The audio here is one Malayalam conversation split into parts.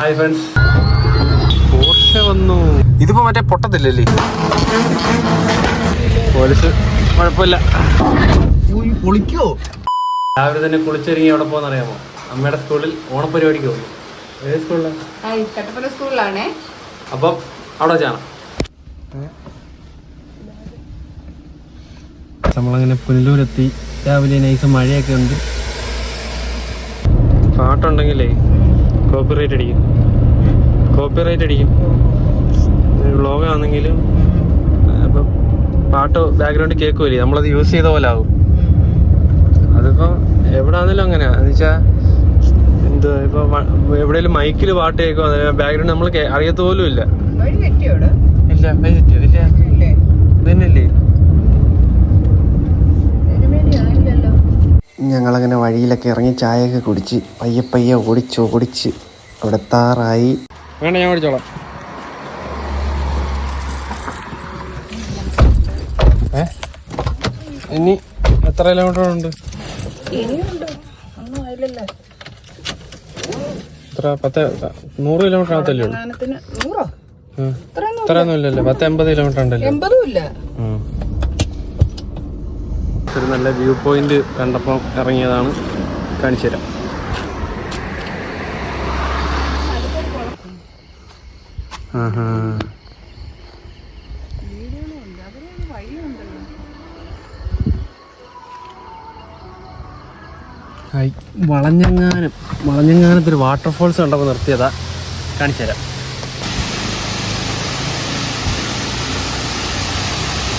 ഹായ് ഫ്രണ്ട്സ് പോർഷ വന്നു. ഇതിപ്പോ മറ്റേ പൊട്ടത്തില്ലല്ലേ? പോലീസ് കുഴപ്പമില്ല. പൊളിക്കോ? രാവിലെ തന്നെ കുളിച്ചൊരുങ്ങി എവിടെ പോകുന്ന അറിയാമോ? അമ്മയുടെ സ്കൂളിൽ ഓണപരിപാടിക്ക് പോകുന്നു ഏത് സ്കൂളിലാണ് കട്ടപ്പന സ്കൂളിലാണേ. അപ്പം അവിടെ വെച്ചാണ്. നമ്മളങ്ങനെ പുനലൂരെത്തി. രാവിലെ നൈസ് മഴയൊക്കെ ഉണ്ട്. പാട്ടുണ്ടെങ്കിലേ കോപ്പിറൈറ്റ് അടിക്കും. കോപ്പിറൈറ്റ് അടിക്കും. വ്ളോഗാണെങ്കിലും ഇപ്പം പാട്ട് ബാക്ക്ഗ്രൗണ്ട് കേൾക്കുമല്ലേ നമ്മളത് യൂസ് ചെയ്ത പോലെ ആവും. അതിപ്പോൾ എവിടെ ആണെങ്കിലും അങ്ങനെയാ എന്ന് വെച്ചാൽ എന്ത് ഇപ്പോൾ എവിടെയെങ്കിലും മൈക്കിൽ പാട്ട് കേൾക്കുക ബാക്ക്ഗ്രൗണ്ട് നമ്മൾ അറിയത്ത പോലും ഇല്ല ഇല്ല ഇല്ലേ? ഇതന്നെയല്ലേ ഞങ്ങളങ്ങനെ വഴിയിലൊക്കെ ഇറങ്ങി ചായയൊക്കെ കുടിച്ച് പയ്യെ പയ്യെ ഓടിച്ച് ഓടിച്ച് അവിടെ എത്താറായി വേണ്ട ഞാൻ ഓടിച്ചോളാം ഏ? ഇനി എത്ര കിലോമീറ്റർ ഉണ്ട്? എത്ര? പത്ത് നൂറ് കിലോമീറ്റർ അകത്തല്ലേ ഉള്ളൂ. ഇത്രയൊന്നും ഇല്ലല്ലോ? പത്ത് എൺപത് കിലോമീറ്റർ ഉണ്ടല്ലോ. ഒരു നല്ല വ്യൂ പോയിന്റ് കണ്ടപ്പോൾ ഇറങ്ങിയതാണ് കാണിച്ചു തരാം. വളഞ്ഞങ്ങാനം വളഞ്ഞങ്ങാനത്തൊരു വാട്ടർഫോൾസ് കണ്ടപ്പോൾ നിർത്തിയതാ. കാണിച്ചു തരാം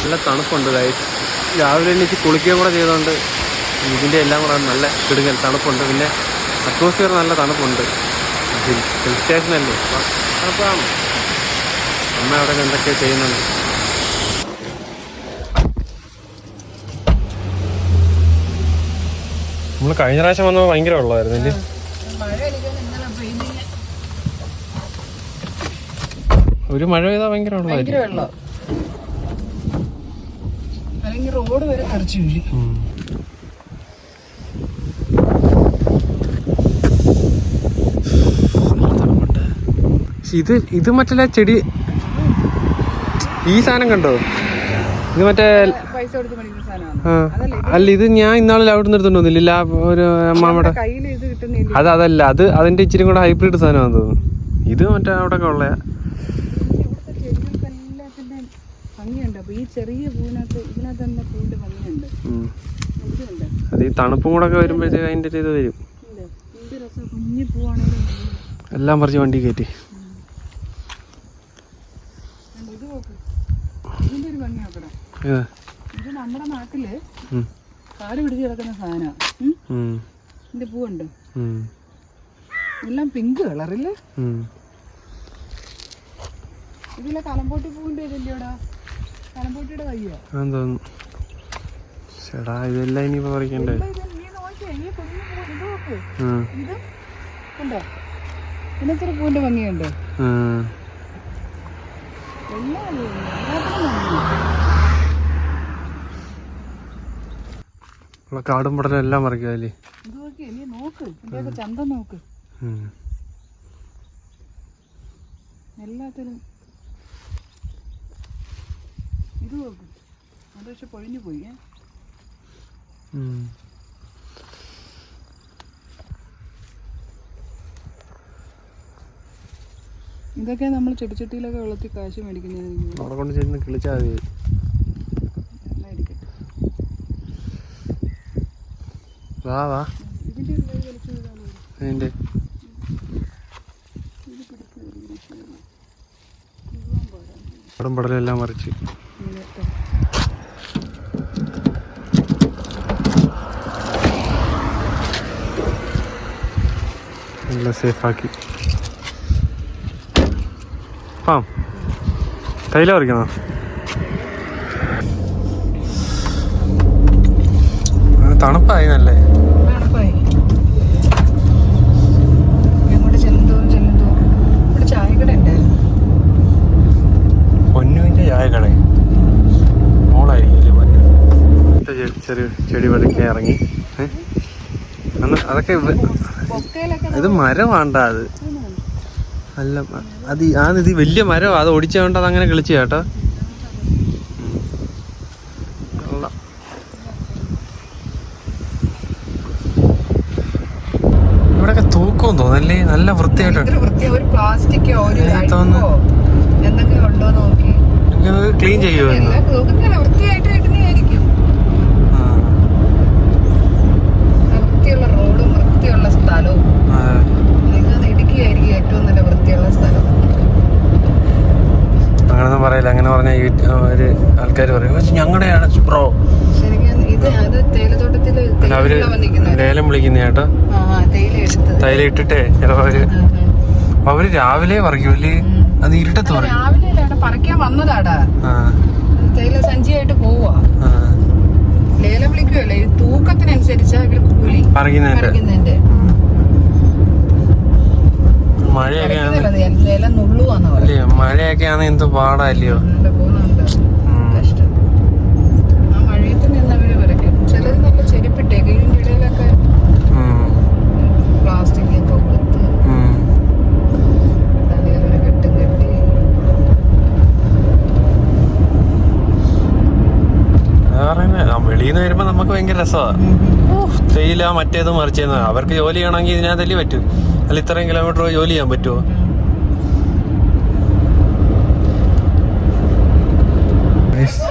നല്ല തണുപ്പുണ്ട് ഗൈസ് രാവിലെ എണീച്ച് കുളിക്കുകയും കൂടെ ചെയ്തുകൊണ്ട് ഇതിന്റെ എല്ലാം കൂടെ നല്ല കിടുങ്ങൽ തണുപ്പുണ്ട്. പിന്നെ അറ്റ്മോസ്ഫിയർ നല്ല തണുപ്പുണ്ട്. ഹിൽ ഹിൽ സ്റ്റേഷനല്ലേ തണുപ്പാണ് അമ്മ അവിടെ എന്തൊക്കെ ചെയ്യുന്നുണ്ട്. നമ്മൾ കഴിഞ്ഞ പ്രാവശ്യം വന്നപ്പോൾ ഭയങ്കര വെള്ളമായിരുന്നു ഇല്ലേ? ഒരു മഴ പെയ്താൽ ഭയങ്കര ഭയങ്കര അല്ലെങ്കിൽ റോഡ് വരെ അടച്ചു വീഴും. ഇത് ഇത് മറ്റേ ചെടി ഈ സാധനം കണ്ടോ? ഇത് മറ്റേ അല്ല ഇത് ഞാൻ ഇന്നാളിൽ അവിടെ നിന്ന് എടുത്തോണ്ട് വന്നില്ല? ഒരു അമ്മാമ്മയുടെ അത് അതല്ല അത് അതിന്റെ ഇച്ചിരി കൂടെ ഹൈബ്രിഡ് സാധനമാണെന്ന് തോന്നുന്നു. ഇത് മറ്റേ അവിടെ ഒക്കെ എല്ലാത്തിന്റെയും ഭംഗിയുണ്ട്. അപ്പൊ ഈ ചെറിയ പൂവിനകത്ത് ഇതിനകത്ത് തന്നെ പൂവിന്റെ ഭംഗിയുണ്ട് ഉം. എനിക്കുണ്ട് അത് ഈ തണുപ്പും കൂടെ ഒക്കെ വരുമ്പോഴത്തേക്ക് അതിന്റെ ഒരു ഇത് വരും. എല്ലാം പറിച്ച് വണ്ടി കയറ്റി. നമ്മുടെ നാട്ടിൽ ഉം. കാട് പിടിച്ച് കിടക്കുന്ന സാധനമാണ് ഉം. ഇതിന്റെ പൂവുണ്ട്. എല്ലാം പിങ്ക്. ഇതിലെ കലമ്പോട്ടി പൂവിന്റെ ഇതില്ലോടാ കലമ്പോട്ടിയുടെ കയ്യോ? തോന്നുന്നു ചേടാ ഇതെല്ലാം ഇനി പറിക്കണ്ടേ? പൂവിന്റെ ഭംഗിയുണ്ട്. കാടും പടലും എല്ലാം പറിക്കുക ചന്ത നോക്ക്. എല്ലാത്തിനും ഇത് നോക്ക്. അത് പക്ഷെ പൊഴിഞ്ഞു പോയി ഏ? ഇതൊക്കെ നമ്മൾ ചെടിച്ചട്ടിയിലൊക്കെ വെള്ളത്തിൽ കാശ് മേടിക്കുന്നതിന് അവിടെ കൊണ്ട് ചെന്ന് കിളിച്ചാൽ മതി. ഇരിക്കട്ടെ വാ പടം പടലെല്ലാം വലിച്ചു വിടാൻ മതി. അതിന്റെ ഇത് പിടിച്ച് ഒരു രക്ഷയില്ല. കാടും പടലും എല്ലാം മറിച്ച് ഇങ്ങനത്തെ. എല്ലാം സേഫാക്കി ആ. തൈല പറിക്കുന്നോ തണുപ്പായി നല്ലേ? ചായക്കട പൊന്നുവിന്റെ ചായ കട മോളായിരിക്കും പൊന്നു? ചെറിയ ചെടി പതുക്കെ ഇറങ്ങി. അതൊക്കെ ഇത് മരം വേണ്ട അത്. അല്ല അത് ആ ഇത് വലിയ മരം അത് ഓടിച്ചോണ്ട് അത് അങ്ങനെ കളിച്ചു കേട്ടോ. ഇവിടൊക്കെ തോന്നല്ലേ? നല്ല വൃത്തിയായിട്ടുണ്ട് തോന്നുന്നു. ക്ലീൻ ചെയ്യുമായിരുന്നു എല്ലാം നോക്കുന്നില്ല വൃത്തിയായിട്ട് ഇടുന്നതായിരിക്കും ആ, വൃത്തിയുള്ള റോഡും വൃത്തിയുള്ള സ്ഥലവും ഇടുക്കിയായിരിക്കും ഏറ്റവും നല്ല വൃത്തിയുള്ള സ്ഥലം. അങ്ങനൊന്നും പറയില്ല. അങ്ങനെ പറഞ്ഞ ഒരു ആൾക്കാർ പറയും. ഞങ്ങളുടെയാണ് ബ്രോ. അല്ല അവർ ലേലം വിളിക്കുന്ന ചേട്ടാ. തൈല ഇട്ടിട്ടേ ചിലപ്പോ അവർ അവർ രാവിലെ പറിക്കൂല്ലേ അത് ഇരുട്ടത്ത് പറയും അല്ല പറിക്കാൻ വന്നതാടാ. ആ. തേയില സഞ്ചിയായിട്ട് പോവാ. ലേലം വിളിക്കുവല്ലേ? തൂക്കത്തിനനുസരിച്ചാ ഇവർ കൂലി പറിക്കുന്നതിന്റെ. മഴയൊക്കെ ആണ് എന്തോ പാടല്ലയോ? വെളിയിൽ നിന്ന് വരുമ്പോ നമുക്ക് ഭയങ്കര രസമാണ് തേയില മറ്റേത് മറിച്ചേന്ന്. അവർക്ക് ജോലി ചെയ്യണമെങ്കിൽ ഇതിനകത്തല്ലേ പറ്റൂ. അല്ല ഇത്രയും കിലോമീറ്റർ ജോലി ചെയ്യാൻ പറ്റുമോ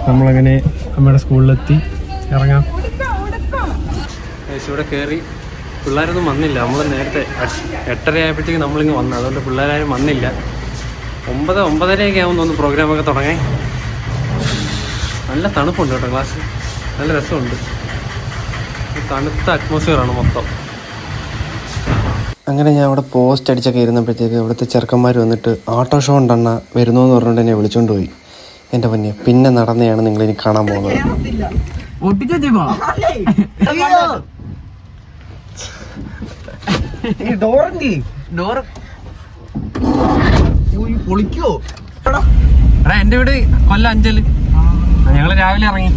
നമ്മളങ്ങനെ നമ്മുടെ സ്കൂളിലെത്തി. ഇറങ്ങാം. ഇവിടെ കയറി പിള്ളേരൊന്നും വന്നില്ല. നമ്മൾ നേരത്തെ എട്ട്- എട്ടര ആയപ്പോഴത്തേക്ക് നമ്മളിങ്ങ് വന്നു. അതുകൊണ്ട് പിള്ളേരാരും വന്നില്ല. ഒമ്പത് ഒമ്പതരയൊക്കെ ആകുമെന്ന് തോന്നുന്നു പ്രോഗ്രാമൊക്കെ തുടങ്ങി നല്ല തണുപ്പുണ്ട് കേട്ടോ ക്ലാസ് നല്ല രസമുണ്ട്. തണുത്ത അറ്റ്മോസ്ഫിയറാണ് മൊത്തം. അങ്ങനെ ഞാൻ അവിടെ പോസ്റ്റ് അടിച്ചൊക്കെ ഇരുന്നപ്പോഴത്തേക്ക് അവിടുത്തെ ചെറുക്കന്മാർ വന്നിട്ട് ഓട്ടോ ഷോ ഉണ്ടെണ്ണ വരുന്നു എന്ന് പറഞ്ഞിട്ട് എന്നെ വിളിച്ചുകൊണ്ട് പോയി. എന്റെ പൊന്നെ പിന്നെ നടന്നെയാണ് നിങ്ങൾ ഇനി കാണാൻ പോകുന്നത്. എന്റെ എടാ. എന്റെ വീട് കൊല്ല അഞ്ചൽ. ഞങ്ങൾ രാവിലെ ഇറങ്ങി.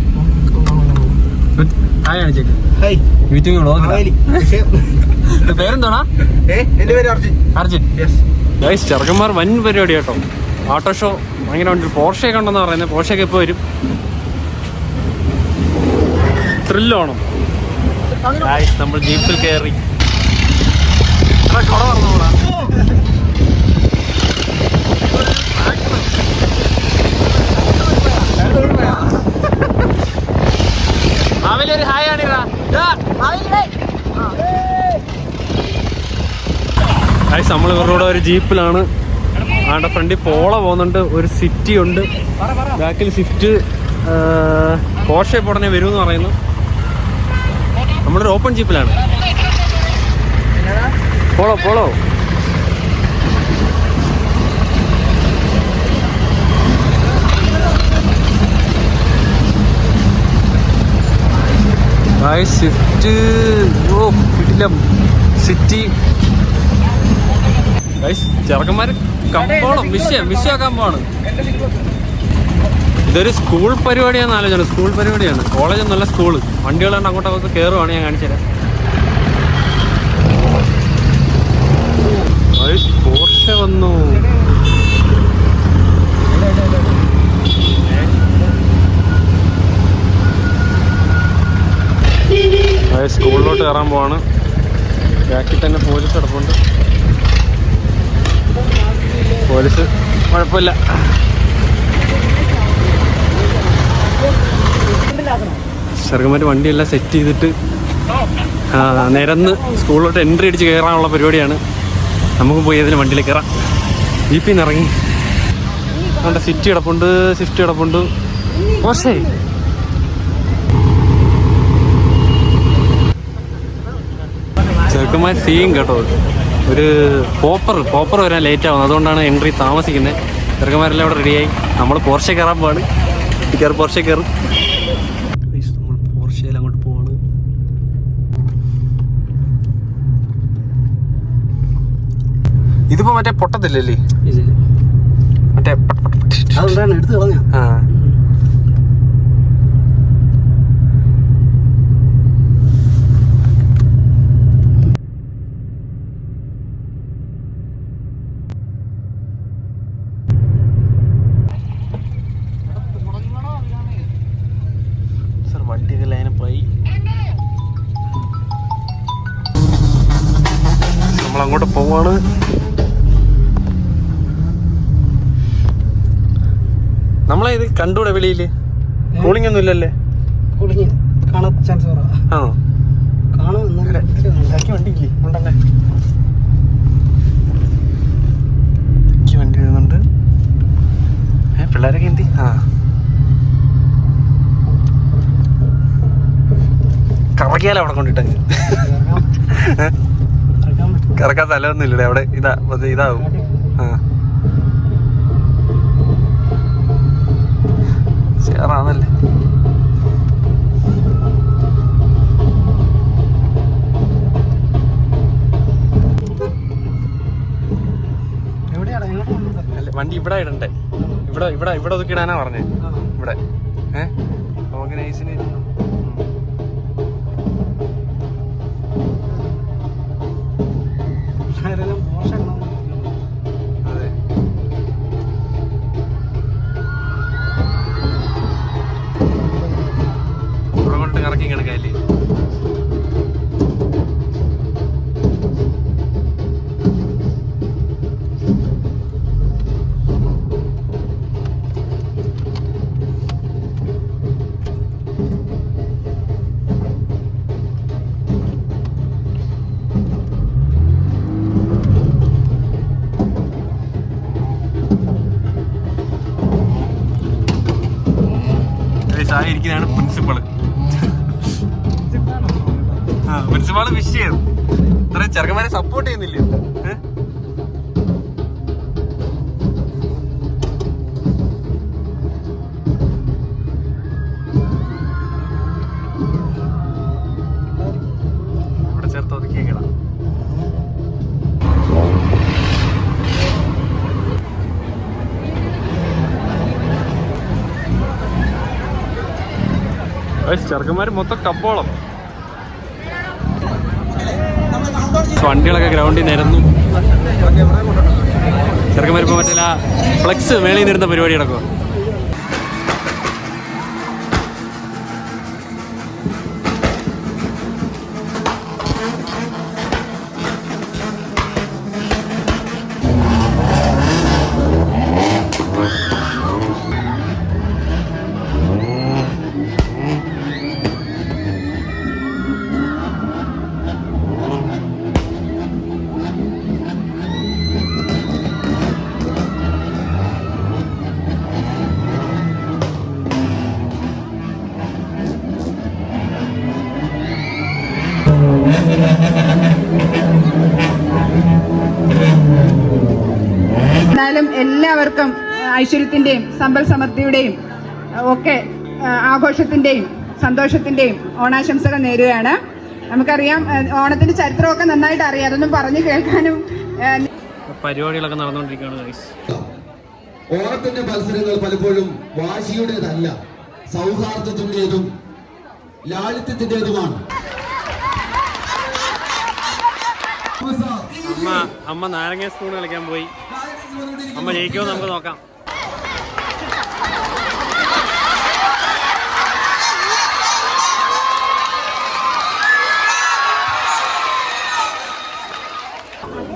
യൂട്യൂബ് പേരെന്താണാ? എന്റെ പേര് അർജുൻ. അർജുൻ. യെസ് ഗൈസ് ചെറുക്കന്മാർ വൻ പരിപാടി കേട്ടോ. ഓട്ടോ ഷോ ഭയങ്കര ഉണ്ട് ഒക്കെ ഉണ്ടെന്ന് പറയുന്നത് പോർഷയൊക്കെ ഇപ്പോൾ വരും? ത്രില്ലോണം ഗൈസ് നമ്മൾ ജീപ്പിൽ കയറി രാവിലെ ഒരു ഹായ് ആണിടാ ഗൈസ് നമ്മൾ ഇവരുടെ ഒരു ജീപ്പിലാണ്. ആണ്ട ഫ്രണ്ടിൽ പോള പോകുന്നുണ്ട് ഒരു സിറ്റി ഉണ്ട്. ബാക്കിൽ സിഫ്റ്റ് പോർഷെ പോടനെ ഉടനെ വരുമെന്ന് പറയുന്നു. നമ്മളൊരു ഓപ്പൺ ജീപ്പിലാണ്. Polo Polo. സ്വിഫ്റ്റ് ഓ കിട്ടില്ല സിറ്റി. ചെറുക്കന്മാര് കമ്പോളം വിഷയം വിഷയാക്കാൻ പോവാണ് ഇതൊരു സ്കൂൾ പരിപാടിയാണെന്ന് ആലോചന സ്കൂൾ പരിപാടിയാണ്. കോളേജ് നല്ല സ്കൂൾ വണ്ടികളാണ്ട് അങ്ങോട്ട് അങ്ങോട്ട് കയറുവാണ് ഞാൻ കാണിച്ചു തരാം. പോർഷ വന്നു. സ്കൂളിലോട്ട് കയറാൻ പോവാണ്. ബാക്കിൽ തന്നെ പോലീസ് കിടപ്പുണ്ട്. പോലീസ്. കുഴപ്പമില്ല. ചെറുക്കന്മാർ വണ്ടിയെല്ലാം സെറ്റ് ചെയ്തിട്ട് നിരന്ന് സ്കൂളിലോട്ട് എൻട്രി അടിച്ച് കയറാനുള്ള പരിപാടിയാണ്. നമുക്ക് പോയി അതിന് വണ്ടിയിൽ കയറാം ജീപ്പിൽ നിന്ന് ഇറങ്ങി. അവിടെ സിറ്റി കിടപ്പുണ്ട് സ്വിഫ്റ്റ് കിടപ്പുണ്ട്. പക്ഷേ ചെറുക്കന്മാർ സീൻ കേട്ടോ. ഒരു പോപ്പർ പോപ്പർ വരാൻ ലേറ്റ് ആവുന്നത് അതുകൊണ്ടാണ് എൻട്രി താമസിക്കുന്നത്. ചെറുക്കന്മാരെല്ലാം അവിടെ റെഡിയായി നമ്മൾ പോർഷെ കയറാൻ പോവാണ്. കയറി. പോർഷെ കയറും നമ്മൾ പോർഷയിൽ അങ്ങോട്ട് പോവാണ്. ഇതിപ്പോ മറ്റേ പൊട്ടത്തില്ലല്ലേ മറ്റേ എടുത്തു കളഞ്ഞ ആ. അങ്ങോട്ട് പോവാണ്. നമ്മളെ ഇത് കണ്ടൂടെ വെളിയിൽ? കൂളിംഗ് ഒന്നും ഇല്ലല്ലേ? കാണാൻ ചാൻസ് ആണോ? കാണും വണ്ടി ഇല്ലേ ഉണ്ടല്ലേ? വണ്ടി വരുന്നുണ്ട്. ഏ പിള്ളേരൊക്കെ എന്തി? ആ. കറക്കിയാലോ അവിടെ കൊണ്ടിട്ടങ്ങ് കറക്കാൻ സ്ഥലമൊന്നും അവിടെ ഇതാ ഇതാവും. ആ? അല്ല വണ്ടി ഇവിടെ ഇടണ്ടേ? ഇവിടെ ഇവിടെ ഇവിടെ ഒതുക്കിടാനാ പറഞ്ഞേ. ഇവിടെ. ഏ? സായി ഇരിക്കുന്നതാണ് പ്രിൻസിപ്പൾ ആ പ്രിൻസിപ്പാൾ വിഷ് ചെയ്തു ഇത്ര ചെറുക്കന്മാരെ സപ്പോർട്ട് ചെയ്യുന്നില്ല ചെറുക്കന്മാര് മൊത്തം കപ്പോളം. വണ്ടികളൊക്കെ ഗ്രൗണ്ടിൽ നിരന്നു. ചെറുക്കന്മാർ ഇപ്പോൾ മറ്റേ ഫ്ലെക്സ് മേളിൽ നിന്നിരുന്ന പരിപാടി നടക്കുക എല്ലാവർക്കും ഐശ്വര്യത്തിന്റെയും സമ്പൽ സമൃദ്ധിയുടെയും ഒക്കെ ആഘോഷത്തിന്റെയും സന്തോഷത്തിന്റെയും സന്തോഷത്തിന്റെയും ഓണാശംസകൾ നേരുകയാണ്. നമുക്കറിയാം ഓണത്തിന്റെ ഓണത്തിന്റെ ചരിത്രമൊക്കെ നന്നായിട്ട് അറിയാം. അതൊന്നും പറഞ്ഞു കേൾക്കാനും പരിപാടികളൊക്കെ നടന്നുകൊണ്ടിരിക്കുകയാണ് ഓണത്തിന്റെ മത്സരങ്ങൾ പലപ്പോഴും വാശിയുടേതല്ല സൗഹാർദ്ദത്തിന്റേതും ലാളിത്യത്തിന്റേതുമാണ്. അമ്മ അമ്മ നാരങ്ങ സ്പൂൺ കളിക്കാൻ പോയി. അമ്മ ജയിക്കുമോ നമുക്ക് നോക്കാം.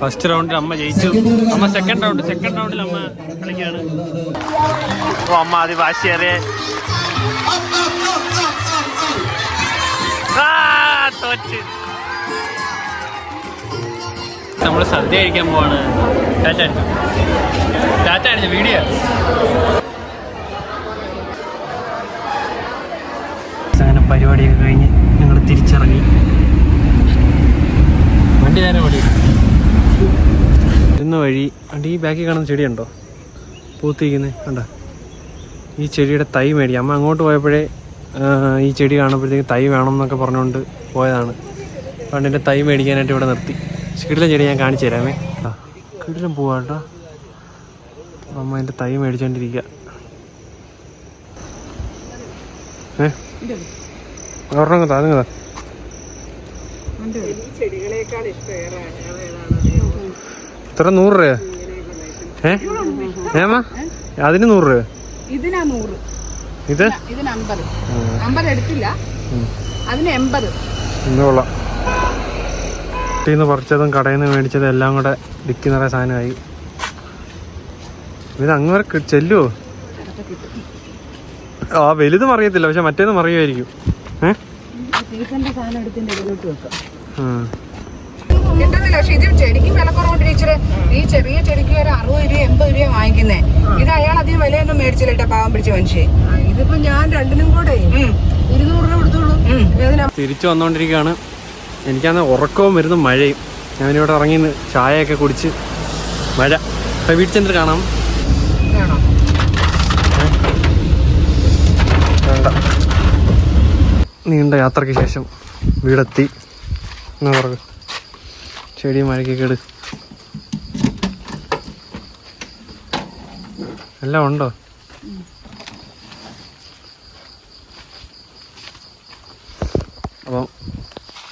ഫസ്റ്റ് റൗണ്ടിൽ അമ്മ ജയിച്ചു. അമ്മ സെക്കൻഡ് റൗണ്ട് സെക്കൻഡ് റൗണ്ടിൽ അമ്മ കളിക്കുകയാണ്. ഓ അമ്മ അത് വാശിയേറിയ തോറ്റ്. നമ്മൾ സദ്യ കഴിക്കാൻ പോവാണ്. ടാറ്റ അടിച്ചു ടാറ്റ അടിച്ചു വീഡിയോ അങ്ങനെ പരിപാടിയൊക്കെ കഴിഞ്ഞ് ഞങ്ങൾ തിരിച്ചിറങ്ങി. വണ്ടി നേരെ ഓടി. ഇന്ന് വഴി വണ്ടി ഈ ബാക്കിൽ കാണുന്ന ചെടിയുണ്ടോ? പൂത്തിരിക്കുന്നത് കണ്ട? ഈ ചെടിയുടെ തൈ മേടി അമ്മ അങ്ങോട്ട് പോയപ്പോഴേ ഈ ചെടി കാണുമ്പോഴത്തേക്ക് തൈ വേണം എന്നൊക്കെ പറഞ്ഞുകൊണ്ട് പോയതാണ്. പണ്ടിന്റെ തൈ മേടിക്കാനായിട്ട് ഇവിടെ നിർത്തി. കിടിലം ചെടി ഞാൻ കാണിച്ചു തരാമേ. ആ കിടിലം പോവാട്ടോ. അമ്മ എന്റെ തൈ മേടിച്ചോണ്ടിരിക്കുക ഏ? ഒരെണ്ണം താങ്ങുക ചെടികളെക്കാൾ ഇഷ്ടം ഇത്ര നൂറ് രൂപ ഏ? അതിന് നൂറ് രൂപ ഇതിനാ നൂറ്. ഇത്? ഇതിന് അമ്പത്. അമ്പത് എടുത്തില്ല. അതിന് എൺപത്. കൊള്ളാം. തോട്ടിൽ നിന്ന് പറിച്ചതും കടയിൽ നിന്ന് മേടിച്ചതും എല്ലാം കൂടെ ഡിക്കി നിറയെ സാധനമായി. ഇത് അങ്ങ് വരെ ചെല്ലുവോ? ആ വലുതും അറിയത്തില്ല പക്ഷെ മറ്റേതും അറിയുമായിരിക്കും ഏ. കിട്ടുന്നില്ല പക്ഷെ ഇത് ചെടിക്ക് ടീച്ചർ ഈ ചെറിയ ചെടിക്ക് ഒരു അറുപത് രൂപ എൺപത് രൂപ വാങ്ങിക്കുന്നേ. ഇത് അയാൾ അധികം വിലയൊന്നും മേടിച്ചില്ല കേട്ടോ പാവം പിടിച്ച മനുഷ്യൻ. ഇതിപ്പോ ഞാൻ രണ്ടിനും കൂടെ ഇരുന്നൂറ് രൂപ കൊടുത്തോളൂ. തിരിച്ചു വന്നുകൊണ്ടിരിക്കുകയാണ് എനിക്കാണ് ഉറക്കവും വരുന്നു മഴയും. ഞാനിവിടെ ഇറങ്ങി ചായയൊക്കെ കുടിച്ച് മഴ. ഇപ്പം വീട്ടിൽ ചെന്നിട്ട് കാണാം. നീണ്ട യാത്രയ്ക്ക് ശേഷം വീടെത്തി. എന്നാ പറഞ്ഞു ചെടി മഴയ്ക്ക് കേട് എല്ലാം ഉണ്ടോ? അപ്പം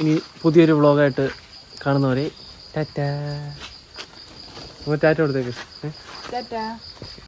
ഇനി പുതിയൊരു വ്ളോഗായിട്ട് കാണുന്നവരെ ടാറ്റ. ടാറ്റ കൊടുത്തേക്ക്? ടാറ്റാ.